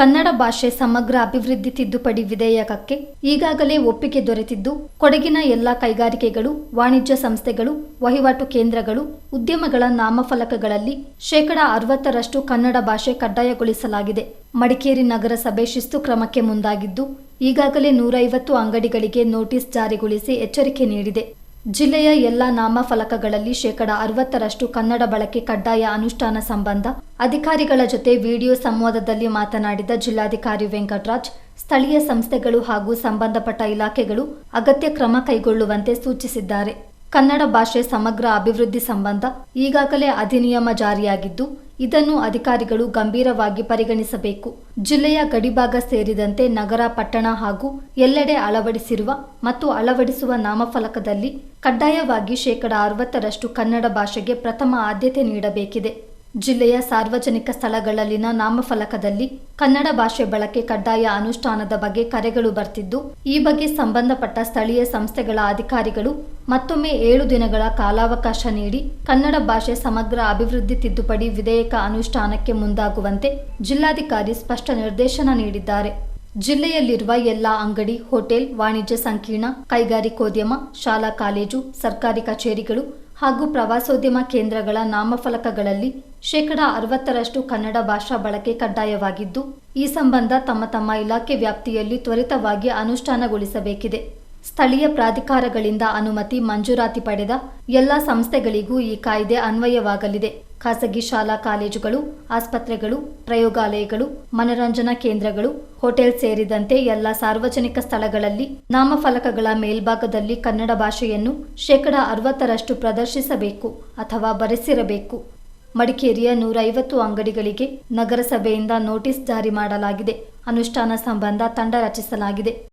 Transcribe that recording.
ಕನ್ನಡ ಭಾಷೆ ಸಮಗ್ರ ಅಭಿವೃದ್ಧಿ ತಿದ್ದುಪಡಿ ವಿಧೇಯಕಕ್ಕೆ ಈಗಾಗಲೇ ಒಪ್ಪಿಗೆ ದೊರೆತಿದ್ದು, ಕೊಡಗಿನ ಎಲ್ಲ ಕೈಗಾರಿಕೆಗಳು, ವಾಣಿಜ್ಯ ಸಂಸ್ಥೆಗಳು, ವಹಿವಾಟು ಕೇಂದ್ರಗಳು, ಉದ್ಯಮಗಳ ನಾಮಫಲಕಗಳಲ್ಲಿ ಶೇಕಡಾ ಅರವತ್ತರಷ್ಟು ಕನ್ನಡ ಭಾಷೆ ಕಡ್ಡಾಯಗೊಳಿಸಲಾಗಿದೆ. ಮಡಿಕೇರಿ ನಗರಸಭೆ ಶಿಸ್ತು ಕ್ರಮಕ್ಕೆ ಮುಂದಾಗಿದ್ದು, ಈಗಾಗಲೇ ನೂರೈವತ್ತು ಅಂಗಡಿಗಳಿಗೆ ನೋಟಿಸ್ ಜಾರಿಗೊಳಿಸಿ ಎಚ್ಚರಿಕೆ ನೀಡಿದೆ. ಜಿಲ್ಲೆಯ ಎಲ್ಲ ನಾಮಫಲಕಗಳಲ್ಲಿ ಶೇಕಡಾ ಅರವತ್ತರಷ್ಟು ಕನ್ನಡ ಬಳಕೆ ಕಡ್ಡಾಯ ಅನುಷ್ಠಾನ ಸಂಬಂಧ. ಅಧಿಕಾರಿಗಳ ಜೊತೆ ವಿಡಿಯೋ ಸಂವಾದದಲ್ಲಿ ಮಾತನಾಡಿದ ಜಿಲ್ಲಾಧಿಕಾರಿ ವೆಂಕಟರಾಜ್, ಸ್ಥಳೀಯ ಸಂಸ್ಥೆಗಳು ಹಾಗೂ ಸಂಬಂಧಪಟ್ಟ ಇಲಾಖೆಗಳು ಅಗತ್ಯ ಕ್ರಮ ಕೈಗೊಳ್ಳುವಂತೆ ಸೂಚಿಸಿದ್ದಾರೆ. ಕನ್ನಡ ಭಾಷೆ ಸಮಗ್ರ ಅಭಿವೃದ್ಧಿ ಸಂಬಂಧ ಈಗಾಗಲೇ ಅಧಿನಿಯಮ ಜಾರಿಯಾಗಿದ್ದು ಇದನ್ನು ಅಧಿಕಾರಿಗಳು ಗಂಭೀರವಾಗಿ ಪರಿಗಣಿಸಬೇಕು. ಜಿಲ್ಲೆಯ ಗಡಿಭಾಗ ಸೇರಿದಂತೆ ನಗರ, ಪಟ್ಟಣ ಹಾಗೂ ಎಲ್ಲೆಡೆ ಅಳವಡಿಸಿರುವ ಮತ್ತು ಅಳವಡಿಸುವ ನಾಮಫಲಕದಲ್ಲಿ ಕಡ್ಡಾಯವಾಗಿ ಶೇಕಡಾ ಅರವತ್ತರಷ್ಟು ಕನ್ನಡ ಭಾಷೆಗೆ ಪ್ರಥಮ ಆದ್ಯತೆ ನೀಡಬೇಕಿದೆ. ಜಿಲ್ಲೆಯ ಸಾರ್ವಜನಿಕ ಸ್ಥಳಗಳಲ್ಲಿನ ನಾಮಫಲಕದಲ್ಲಿ ಕನ್ನಡ ಭಾಷೆ ಬಳಕೆ ಕಡ್ಡಾಯ ಅನುಷ್ಠಾನದ ಬಗ್ಗೆ ಕರೆಗಳು ಬರ್ತಿದ್ದು, ಈ ಬಗ್ಗೆ ಸಂಬಂಧಪಟ್ಟ ಸ್ಥಳೀಯ ಸಂಸ್ಥೆಗಳ ಅಧಿಕಾರಿಗಳು ಮತ್ತೊಮ್ಮೆ ಏಳು ದಿನಗಳ ಕಾಲಾವಕಾಶ ನೀಡಿ ಕನ್ನಡ ಭಾಷೆ ಸಮಗ್ರ ಅಭಿವೃದ್ಧಿ ತಿದ್ದುಪಡಿ ವಿಧೇಯಕ ಅನುಷ್ಠಾನಕ್ಕೆ ಮುಂದಾಗುವಂತೆ ಜಿಲ್ಲಾಧಿಕಾರಿ ಸ್ಪಷ್ಟ ನಿರ್ದೇಶನ ನೀಡಿದ್ದಾರೆ. ಜಿಲ್ಲೆಯಲ್ಲಿರುವ ಎಲ್ಲ ಅಂಗಡಿ, ಹೋಟೆಲ್, ವಾಣಿಜ್ಯ ಸಂಕೀರ್ಣ ಕೈಗಾರಿಕೋದ್ಯಮ ಶಾಲಾ, ಕಾಲೇಜು, ಸರ್ಕಾರಿ ಕಚೇರಿಗಳು ಹಾಗೂ ಪ್ರವಾಸೋದ್ಯಮ ಕೇಂದ್ರಗಳ ನಾಮಫಲಕಗಳಲ್ಲಿ ಶೇಕಡಾ ಅರವತ್ತರಷ್ಟು ಕನ್ನಡ ಭಾಷಾ ಬಳಕೆ ಕಡ್ಡಾಯವಾಗಿದ್ದು, ಈ ಸಂಬಂಧ ತಮ್ಮ ತಮ್ಮ ಇಲಾಖೆ ವ್ಯಾಪ್ತಿಯಲ್ಲಿ ತ್ವರಿತವಾಗಿ ಅನುಷ್ಠಾನಗೊಳಿಸಬೇಕಿದೆ. ಸ್ಥಳೀಯ ಪ್ರಾಧಿಕಾರಗಳಿಂದ ಅನುಮತಿ ಮಂಜೂರಾತಿ ಪಡೆದ ಎಲ್ಲ ಸಂಸ್ಥೆಗಳಿಗೂ ಈ ಕಾಯ್ದೆ ಅನ್ವಯವಾಗಲಿದೆ. ಖಾಸಗಿ ಶಾಲಾ ಕಾಲೇಜುಗಳು, ಆಸ್ಪತ್ರೆಗಳು, ಪ್ರಯೋಗಾಲಯಗಳು, ಮನರಂಜನಾ ಕೇಂದ್ರಗಳು, ಹೋಟೆಲ್ ಸೇರಿದಂತೆ ಎಲ್ಲ ಸಾರ್ವಜನಿಕ ಸ್ಥಳಗಳಲ್ಲಿ ನಾಮಫಲಕಗಳ ಮೇಲ್ಭಾಗದಲ್ಲಿ ಕನ್ನಡ ಭಾಷೆಯನ್ನು ಶೇಕಡ ಅರವತ್ತರಷ್ಟು ಪ್ರದರ್ಶಿಸಬೇಕು ಅಥವಾ ಬರೆಸಿರಬೇಕು. ಮಡಿಕೇರಿಯ ನೂರೈವತ್ತು ಅಂಗಡಿಗಳಿಗೆ ನಗರಸಭೆಯಿಂದ ನೋಟಿಸ್ ಜಾರಿ ಮಾಡಲಾಗಿದೆ. ಅನುಷ್ಠಾನ ಸಂಬಂಧ ತಂಡ ರಚಿಸಲಾಗಿದೆ.